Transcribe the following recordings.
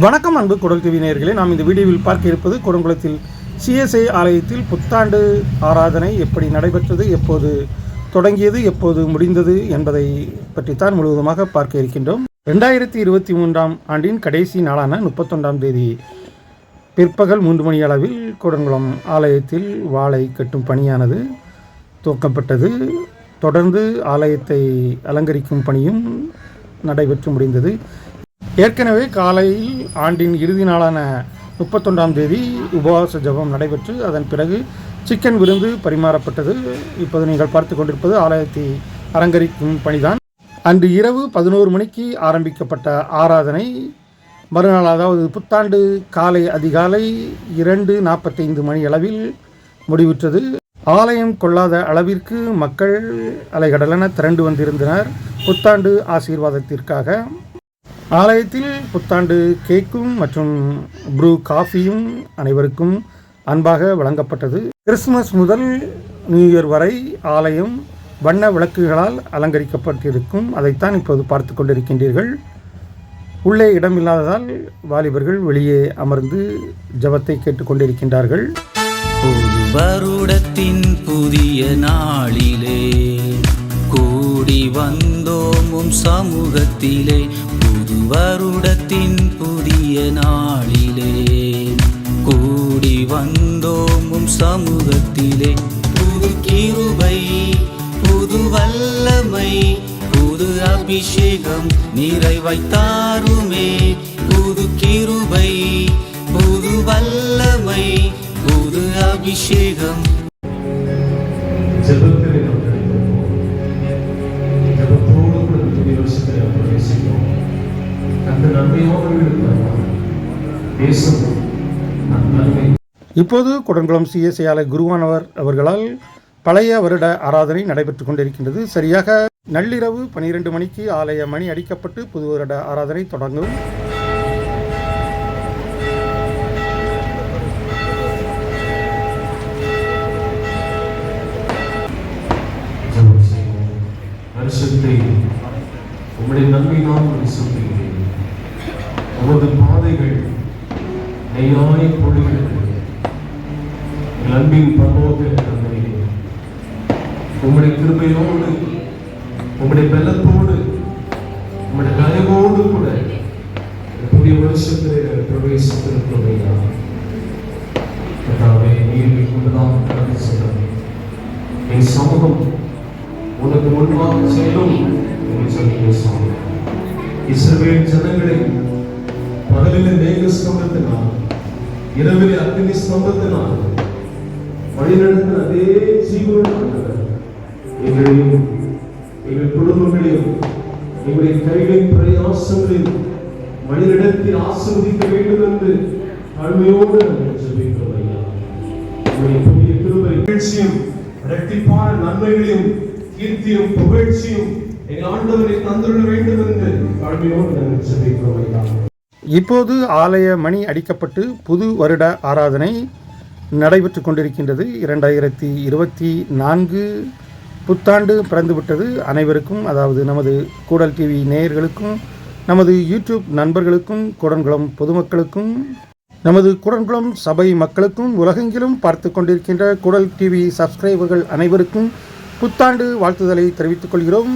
வணக்கம் அன்பு குடல் டிவி நாம் இந்த வீடியோவில் பார்க்க இருப்பது கொடுங்குளத்தில் சிஎஸ்ஐ ஆலயத்தில் புத்தாண்டு ஆராதனை எப்படி நடைபெற்றது எப்போது தொடங்கியது எப்போது முடிந்தது என்பதை பற்றித்தான் முழுவதுமாக பார்க்க இருக்கின்றோம். ரெண்டாயிரத்தி இருபத்தி மூன்றாம் ஆண்டின் கடைசி நாளான முப்பத்தொன்றாம் தேதி பிற்பகல் மூன்று மணி அளவில் கூடங்குளம் ஆலயத்தில் வாழை கட்டும் பணியானது துவக்கப்பட்டது. தொடர்ந்து ஆலயத்தை அலங்கரிக்கும் பணியும் நடைபெற்று முடிந்தது. ஏற்கனவே காலையில் ஆண்டின் இறுதி நாளான முப்பத்தொன்றாம் தேதி உபவாச ஜெபம் நடைபெற்று அதன் பிறகு சிக்கன் விருந்து பரிமாறப்பட்டது. இப்போது நீங்கள் பார்த்து கொண்டிருப்பது ஆலயத்தை அலங்கரிக்கும் பணிதான். அன்று இரவு பதினோரு மணிக்கு ஆரம்பிக்கப்பட்ட ஆராதனை. மறுநாள் அதாவது புத்தாண்டு காலை அதிகாலை இரண்டு நாற்பத்தைந்து மணி அளவில் முடிவுற்றது. ஆலயம் கொள்ளாத அளவிற்கு மக்கள் அலைகடலென திரண்டு வந்திருந்தனர். புத்தாண்டு ஆசீர்வாதத்திற்காக ஆலயத்தில் புத்தாண்டு கேக்கும் மற்றும் ப்ரூ காஃபியும் அனைவருக்கும் அன்பாக வழங்கப்பட்டது. கிறிஸ்துமஸ் முதல் நியூ இயர் வரை ஆலயம் வண்ண விளக்குகளால் அலங்கரிக்கப்பட்டிருக்கும். அதைத்தான் இப்போது பார்த்து கொண்டிருக்கின்றீர்கள். உள்ளே இடமில்லாததால் வாலிபர்கள் வெளியே அமர்ந்து ஜெபத்தை கேட்டுக்கொண்டிருக்கின்றார்கள் வருடத்தின் புதிய நாளிலே கூடி வந்தோமும் சமூகத்திலே. வருடத்தின் புதிய நாளிலே கூடி வந்தோமும் சமூகத்திலே. புது கிருபை புது வல்லமை புது அபிஷேகம் நிறைவாய் தாருமே புது கிருபை புது வல்லமை புது அபிஷேகம். இப்போது குடங்குளம் சிஎஸ்ஐ ஆலை குருவானவர் அவர்களால் பழைய வருட ஆராதனை நடைபெற்று கொண்டிருக்கின்றது. சரியாக நள்ளிரவு பனிரெண்டு மணிக்கு ஆலய மணி அடிக்கப்பட்டு புது வருட ஆராதனை தொடங்கும். உம்முடைய நன்மையினால் உமது பாதைகள் நெய்யாய் பொழுகிறது. அன்பின் பரலோக உங்களுடைய உம்முடைய கிருபையோடு உம்முடைய பலத்தோடு உம்முடைய தயவோடு கூட புதிய வருஷத்தில் பிரவேசித்திருக்கிறோம் ஐயா கர்த்தாவே கொண்டுதான் கடந்து செல்லும் என் சமூகம் உனக்கு முன்பாக செல்லும் என்று சொல்லிய சுவாமி இஸ்ரவேல் ஜனங்களை பகலில் மேக ஸ்தம்பத்தினால் இரவிலே அக்னி ஸ்தம்பத்தினால் வழிநடத்தின அதே ஜீவனானவர் எங்களையும் எங்கள் குடும்பங்களையும் எங்களுடைய கைகளின் பிரயாசங்களையும் வழிநடத்தி ஆசிர்வதிக்க வேண்டும் என்று தாழ்மையோடு ஜெபிக்கிறோம் ஐயா. உங்களுடைய புதிய இரட்டிப்பான நன்மைகளையும் கீர்த்தியும் புகழ்ச்சியும் எங்கள் ஆண்டவரை தந்துள்ள வேண்டும் என்று தாழ்மையோடு நாங்கள் ஜெபிக்கிறோம் ஐயா. இப்போது ஆலய மணி அடிக்கப்பட்டு புது வருட ஆராதனை நடைபெற்று கொண்டிருக்கின்றது. இரண்டாயிரத்தி இருபத்தி நான்கு புத்தாண்டு பிறந்துவிட்டது. அனைவருக்கும் அதாவது நமது கூடல் டிவி நேயர்களுக்கும் நமது யூடியூப் நண்பர்களுக்கும் குடன்குளம் பொதுமக்களுக்கும் நமது குடன்குளம் சபை மக்களுக்கும் உலகெங்கிலும் பார்த்து கொண்டிருக்கின்ற குடல் டிவி சப்ஸ்கிரைபர்கள் அனைவருக்கும் புத்தாண்டு வாழ்த்துதலை தெரிவித்துக் கொள்கிறோம்.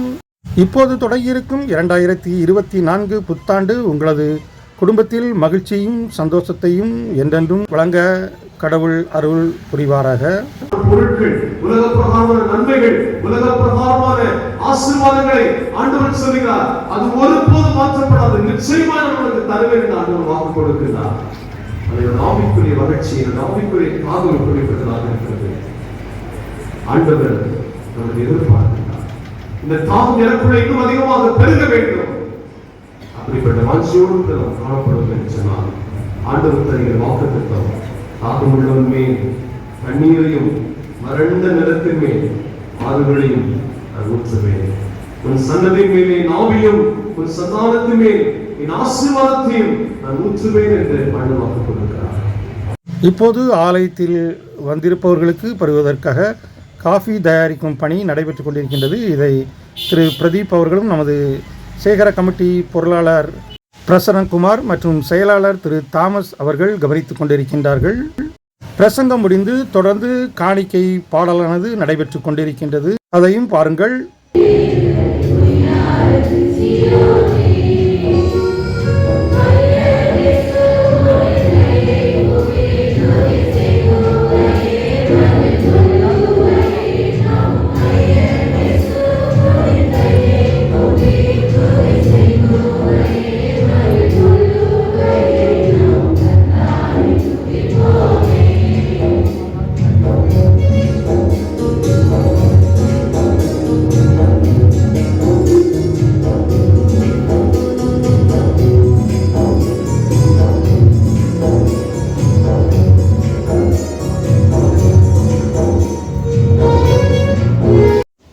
இப்போது தொடங்கியிருக்கும் இரண்டாயிரத்தி இருபத்தி நான்கு புத்தாண்டு உங்களது குடும்பத்தில் மகிழ்ச்சியும் சந்தோஷத்தையும் என்றென்றும் வழங்க கடவுள் அருள் புரிவாராக. பொருட்கள் உலக பிரகாரமான நன்மைகள் உலக பிரகாரமான ஆசீர்வாதங்களை ஆண்டவர் சொல்கிறார் அது ஒருபோதும் மாற்றப்படாது. நிச்சயமா நம்மளுக்கு தருவேன் என்று ஆண்டவர் வாக்கு கொடுக்கிறார். அது நாமிக்குரிய வளர்ச்சி நாமிக்குரிய காதல் குறிப்பிட்டதாக இருக்கிறது. ஆண்டவர் நமக்கு எதிர்பார்க்கிறார். இந்த தாகம் எனக்குள்ள இன்னும் அதிகமாக பெருக வேண்டும். அப்படிப்பட்ட வாஞ்சியோடு நாம் காணப்படும் என்று சொன்னால் ஆண்டவர் தருகிற வாக்கு திட்டம் தாகம் மேல் தண்ணீரையும் வறண்ட நிலத்தின் மேல் ஆறுகளையும் நான் ஊற்றுவேன் உன் சன்னதி மேலே நாவியும் உன் சந்தானத்தின் மேல் என் ஆசீர்வாதத்தையும் நான் ஊற்றுவேன் என்று ஆண்டு கொடுக்கிறார் இப்போது ஆலயத்தில் வந்திருப்பவர்களுக்கு பருவதற்காக காஃபி தயாரிக்கும் பணி நடைபெற்று கொண்டிருக்கின்றது. இதை திரு பிரதீப் அவர்களும் நமது சேகர கமிட்டி பொருளாளர் பிரசன்னகுமார் மற்றும் செயலாளர் திரு தாமஸ் அவர்கள் கவனித்துக் கொண்டிருக்கின்றார்கள். பிரசங்கம் முடிந்து தொடர்ந்து காணிக்கை பாடலானது நடைபெற்றுக் கொண்டிருக்கின்றது. அதையும் பாருங்கள்.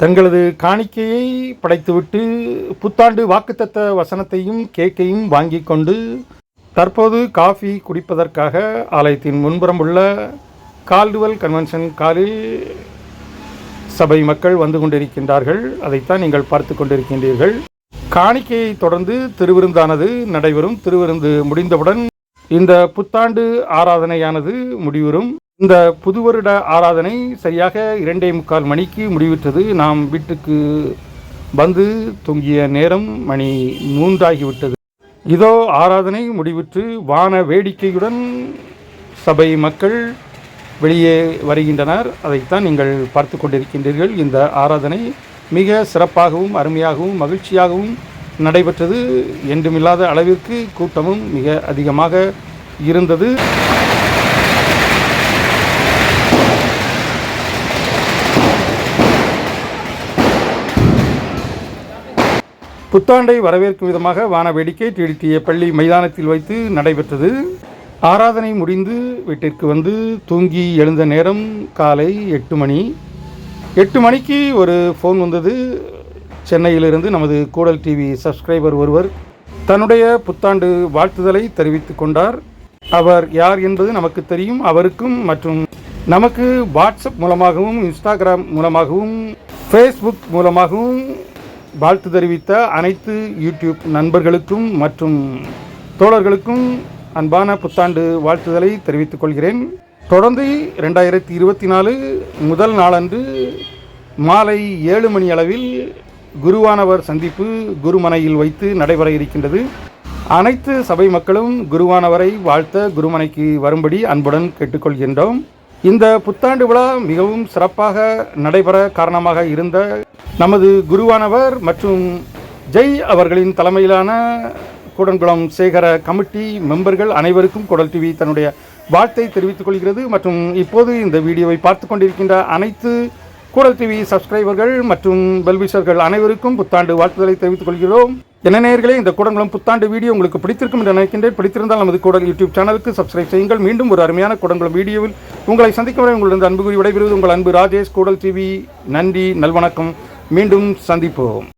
தங்களது காணிக்கையை படைத்துவிட்டு புத்தாண்டு வாக்குத்தத்த வசனத்தையும் கேக்கையும் வாங்கி கொண்டு தற்போது காஃபி குடிப்பதற்காக ஆலயத்தின் முன்புறம் உள்ள கால்டுவல் கன்வென்ஷன் காலில் சபை மக்கள் வந்து கொண்டிருக்கின்றார்கள். அதைத்தான் நீங்கள் பார்த்து கொண்டிருக்கின்றீர்கள். காணிக்கையை தொடர்ந்து திருவிருந்தானது நடைபெறும். திருவிருந்து முடிந்தவுடன் இந்த புத்தாண்டு ஆராதனையானது முடிவுறும். இந்த புது வருட ஆராதனை சரியாக இரண்டே முக்கால் மணிக்கு முடிவிட்டது நாம் வீட்டுக்கு வந்து தொங்கிய நேரம் மணி மூன்றாகிவிட்டது. இதோ ஆராதனை முடிவிற்று வான வேடிக்கையுடன் சபை மக்கள் வெளியே வருகின்றனர். அதைத்தான் நீங்கள் பார்த்து கொண்டிருக்கின்றீர்கள். இந்த ஆராதனை மிக சிறப்பாகவும் அருமையாகவும் மகிழ்ச்சியாகவும் நடைபெற்றது. என்றுமில்லாத அளவிற்கு கூட்டமும் மிக அதிகமாக இருந்தது. புத்தாண்டை வரவேற்கும் விதமாக வான வேடிக்கை டிடிடிஏ பள்ளி மைதானத்தில் வைத்து நடைபெற்றது. ஆராதனை முடிந்து வீட்டிற்கு வந்து தூங்கி எழுந்த நேரம் காலை எட்டு மணி. எட்டு மணிக்கு ஒரு ஃபோன் வந்தது. சென்னையிலிருந்து நமது கூடல் டிவி சப்ஸ்கிரைபர் ஒருவர் தன்னுடைய புத்தாண்டு வாழ்த்துதலை தெரிவித்துக் கொண்டார். அவர் யார் என்பது நமக்கு தெரியும் அவருக்கும் மற்றும் நமக்கு வாட்ஸ்அப் மூலமாகவும் இன்ஸ்டாகிராம் மூலமாகவும் ஃபேஸ்புக் மூலமாகவும் வாழ்த்து தெரிவித்த அனைத்து யூடியூப் நண்பர்களுக்கும் மற்றும் தோழர்களுக்கும் அன்பான புத்தாண்டு வாழ்த்துதலை தெரிவித்துக் கொள்கிறேன். தொடர்ந்து ரெண்டாயிரத்தி இருபத்தி நாலு முதல் நாளன்று மாலை ஏழு மணி அளவில் குருவானவர் சந்திப்பு குருமனையில் வைத்து நடைபெற இருக்கின்றது. அனைத்து சபை மக்களும் குருவானவரை வாழ்த்த குருமனைக்கு வரும்படி அன்புடன் கேட்டுக்கொள்கின்றோம். இந்த புத்தாண்டு விழா மிகவும் சிறப்பாக நடைபெற காரணமாக இருந்த நமது குருவானவர் மற்றும் ஜெய் அவர்களின் தலைமையிலான கூடன்குளம் சேகர கமிட்டி மெம்பர்கள் அனைவருக்கும் குடல் டிவி தன்னுடைய வாழ்த்தை தெரிவித்துக் கொள்கிறது. மற்றும் இப்போது இந்த வீடியோவை பார்த்து கொண்டிருக்கின்ற அனைத்து கூடல் டிவி சப்ஸ்கிரைபர்கள் மற்றும் பெல்விஷர்கள் அனைவருக்கும் புத்தாண்டு வாழ்த்துதலை தெரிவித்துக் கொள்கிறோம். என்ன நேயர்களே இந்த கூடங்குளம் புத்தாண்டு வீடியோ உங்களுக்கு பிடித்திருக்கும் என்று நினைக்கின்றேன். பிடித்திருந்தால் நமது கூடல் யூடியூப் சேனலுக்கு சப்ஸ்கிரைப் செய்யுங்கள். மீண்டும் ஒரு அருமையான கூடங்குளம் வீடியோவில் உங்களை சந்திக்கும் வரை உங்களிடம் அன்பு கூறி விடைபெறுவது உங்கள் அன்பு ராஜேஷ் கூடல் டிவி. நன்றி நல்வணக்கம். மீண்டும் சந்திப்போம்.